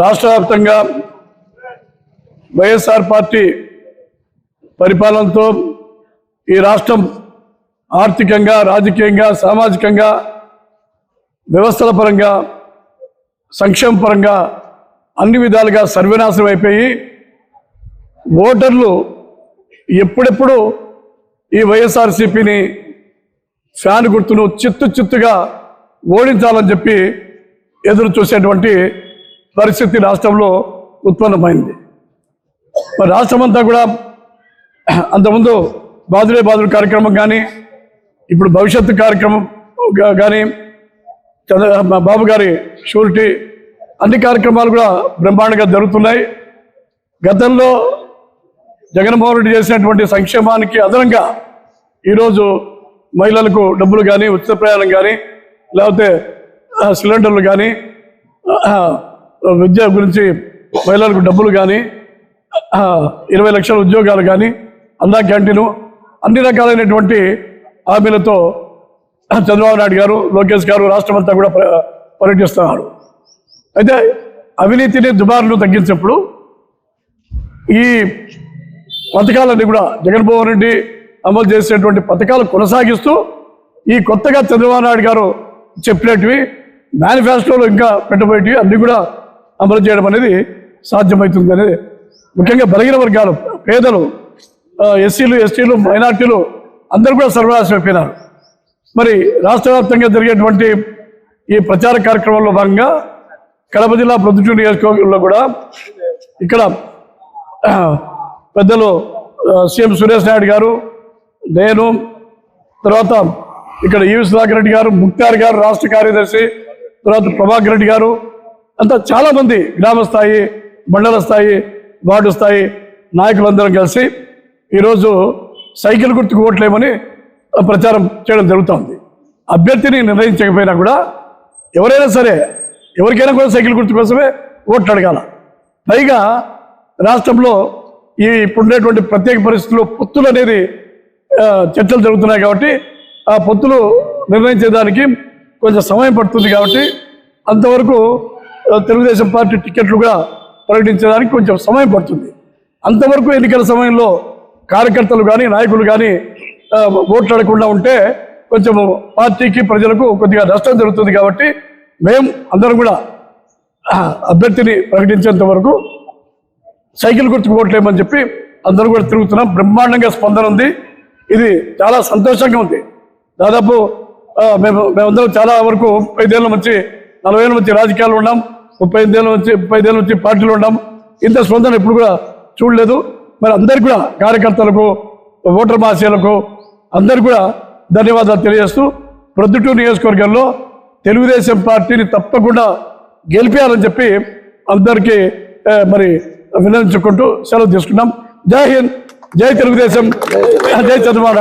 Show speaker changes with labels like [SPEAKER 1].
[SPEAKER 1] రాష్ట్ర వ్యాప్తంగా వైఎస్ఆర్ పార్టీ పరిపాలనతో ఈ రాష్ట్రం ఆర్థికంగా రాజకీయంగా సామాజికంగా వ్యవస్థల పరంగా సంక్షేమ పరంగా అన్ని విధాలుగా సర్వనాశనం అయిపోయి ఓటర్లు ఎప్పుడెప్పుడు ఈ వైఎస్ఆర్సీపీని ఫ్యాన్ గుర్తును చిత్తు చిత్తుగా ఓడించాలని చెప్పి ఎదురు చూసేటువంటి పరిస్థితి రాష్ట్రంలో ఉత్పన్నమైంది. మరి రాష్ట్రమంతా కూడా అంతకుముందు బాదులే బాదులు కార్యక్రమం కానీ ఇప్పుడు భవిష్యత్తు కార్యక్రమం కానీ చంద్ర బాబు గారి షూరిటీ అన్ని కార్యక్రమాలు కూడా బ్రహ్మాండంగా జరుగుతున్నాయి. గతంలో జగన్మోహన్ రెడ్డి చేసినటువంటి సంక్షేమానికి అదనంగా ఈరోజు మహిళలకు డబ్బులు కానీ ఉచిత ప్రయాణం కానీ లేకపోతే సిలిండర్లు కానీ విద్య గురించి మహిళలకు డబ్బులు కానీ ఇరవై లక్షల ఉద్యోగాలు కానీ అందా క్యాంటీను అన్ని రకాలైనటువంటి హామీలతో చంద్రబాబు నాయుడు గారు లోకేష్ గారు రాష్ట్రమంతా కూడా పర్యటిస్తున్నారు. అయితే అవినీతిని దుబారులు తగ్గించినప్పుడు ఈ పథకాలన్నీ కూడా జగన్మోహన్ రెడ్డి అమలు చేసేటువంటి పథకాలు కొనసాగిస్తూ ఈ కొత్తగా చంద్రబాబు నాయుడు గారు చెప్పినట్టువి మేనిఫెస్టోలో ఇంకా పెట్టబోయేటివి అన్ని కూడా అమలు చేయడం అనేది సాధ్యమవుతుంది అనేది ముఖ్యంగా బలహీన వర్గాలు పేదలు ఎస్సీలు ఎస్టీలు మైనార్టీలు అందరూ కూడా సర్వనాశనం అయిపోయినారు మరి రాష్ట్ర వ్యాప్తంగా జరిగేటువంటి ఈ ప్రచార కార్యక్రమంలో భాగంగా కడప జిల్లా ప్రొద్దుటూరు నియోజకవర్గంలో కూడా ఇక్కడ పెద్దలు సీఎం సురేష్ నాయుడు గారు నేను తర్వాత ఇక్కడ ఈవి సుధాకర్ రెడ్డి గారు ముక్తార్ గారు రాష్ట్ర కార్యదర్శి తర్వాత ప్రభాకర్ రెడ్డి గారు అంతా చాలా మంది గ్రామ స్థాయి మండల స్థాయి వార్డు స్థాయి నాయకులందరం కలిసి ఈరోజు సైకిల్ గుర్తుకు ఓట్లేమని ప్రచారం చేయడం జరుగుతోంది. అభ్యర్థిని నిర్ణయించకపోయినా కూడా ఎవరైనా సరే ఎవరికైనా కూడా సైకిల్ గుర్తు కోసమే ఓట్లు అడగాల. పైగా రాష్ట్రంలో ఈ ఇప్పుడున్నటువంటి ప్రత్యేక పరిస్థితుల్లో పొత్తులు అనేది చర్చలు జరుగుతున్నాయి కాబట్టి ఆ పొత్తులు నిర్ణయించేదానికి కొంచెం సమయం పడుతుంది కాబట్టి అంతవరకు తెలుగుదేశం పార్టీ టికెట్లు కూడా ప్రకటించడానికి కొంచెం సమయం పడుతుంది. అంతవరకు ఎన్నికల సమయంలో కార్యకర్తలు కానీ నాయకులు కానీ ఓట్లాడకుండా ఉంటే కొంచెం పార్టీకి ప్రజలకు కొద్దిగా నష్టం జరుగుతుంది కాబట్టి మేము అందరం కూడా అభ్యర్థిని ప్రకటించేంత వరకు సైకిల్ గుర్తుకు ఓట్లేమని చెప్పి అందరూ కూడా తిరుగుతున్నాం. బ్రహ్మాండంగా స్పందన ఉంది. ఇది చాలా సంతోషంగా ఉంది. దాదాపు మేము మేమందరం చాలా వరకు ఐదేళ్ళ నుంచి నలభై ఏళ్ళ నుంచి రాజకీయాలు ఉన్నాం. ముప్పై ఐదేళ్ళ నుంచి ముప్పై ఐదేళ్ళ నుంచి పార్టీలు ఉన్నాం ఇంత స్పందన ఎప్పుడు కూడా చూడలేదు. మరి అందరికీ కూడా కార్యకర్తలకు ఓటర్ మాసీలకు అందరికి కూడా ధన్యవాదాలు తెలియజేస్తూ ప్రొద్దుటూరు నియోజకవర్గంలో తెలుగుదేశం పార్టీని తప్పకుండా గెలిపేయాలని చెప్పి అందరికీ మరి వినియోగించుకుంటూ సెలవు తీసుకున్నాం. జై హింద్ జై తెలుగుదేశం జై చంద్రబాబు